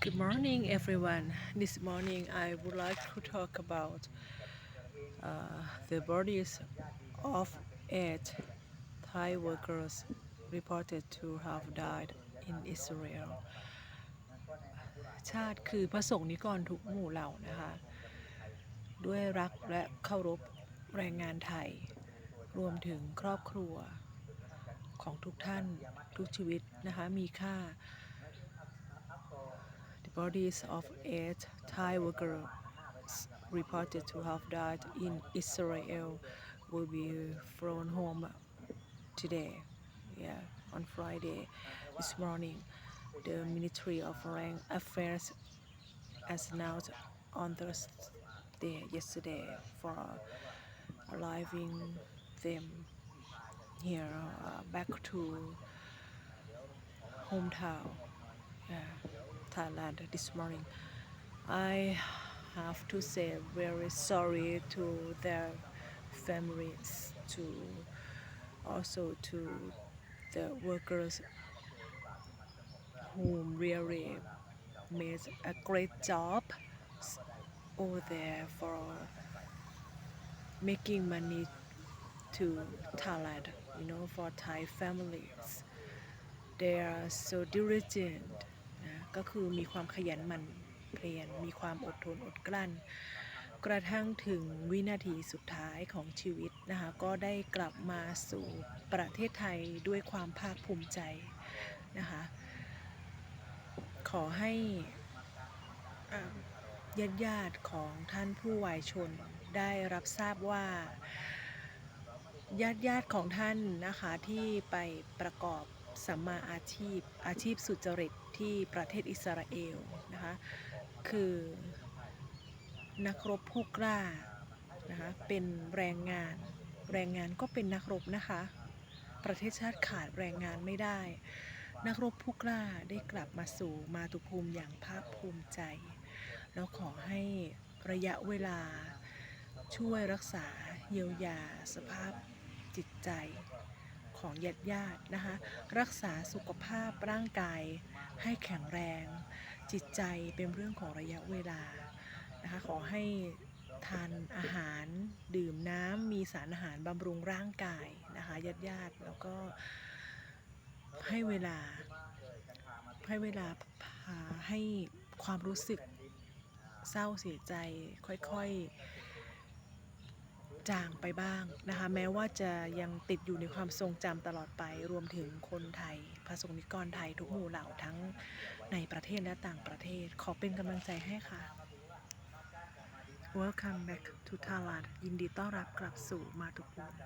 Good morning, everyone. This morning, I would like to talk about uh, the bodies of eight Thai workers reported to have died in Israel. ชาติคือพระสงฆ์นิกรทุกหมู่เหล่านะคะ ด้วยรักและเคารพแรงงานไทย รวมถึงครอบครัวของทุกท่านทุกชีวิตนะคะ มีค่า bodies of eight Thai workers reported to have died in Israel will be flown home today. Yeah, on Friday this morning, the Ministry of Foreign Affairs has announced on Thursday yesterday for arriving them here uh, back to hometown. Yeah. Thailand this morning. I have to say very sorry to their families, to also to the workers who really made a great job over there for making money to Thailand, you know, for Thai families. They are so diligent ก็คือมีความขยันหมั่นเพียรมีความอดทนอดกลั้น กระทั่งถึงวินาทีสุดท้ายของชีวิตนะคะก็ได้กลับมาสู่ประเทศไทยด้วยความภาคภูมิใจนะคะขอให้ญาติญาติของท่านผู้วายชนได้รับทราบว่าญาติญาติของท่านนะคะที่ไปประกอบ สัมมาอาชีพ อาชีพสุจริตที่ประเทศอิสราเอลนะคะคือนักรบผู้กล้านะคะเป็นแรงงาน แรงงานก็เป็นนักรบนะคะ ประเทศชาติขาดแรงงานไม่ได้ นักรบผู้กล้าได้กลับมาสู่มาตุภูมิอย่างภาคภูมิใจ แล้วขอให้ระยะเวลาช่วยรักษาเยียวยาสภาพจิตใจ ของญาติญาตินะคะ รักษาสุขภาพร่างกายให้แข็งแรง จิตใจเป็นเรื่องของระยะเวลานะคะขอให้ทานอาหารดื่มน้ำมีสารอาหารบำรุงร่างกายนะคะญาติญาติแล้วก็ให้เวลาให้เวลาพาให้ความรู้สึกเศร้าเสียใจค่อยๆ จางไปบ้างนะคะ แม้ว่าจะยังติดอยู่ในความทรงจำตลอดไป รวมถึงคนไทยพระสงฆ์นิกรไทยทุกหมู่เหล่าทั้งในประเทศและต่างประเทศ ขอเป็นกำลังใจให้ค่ะ Welcome back to Thailand ยินดีต้อนรับกลับสู่มาตุภูมิ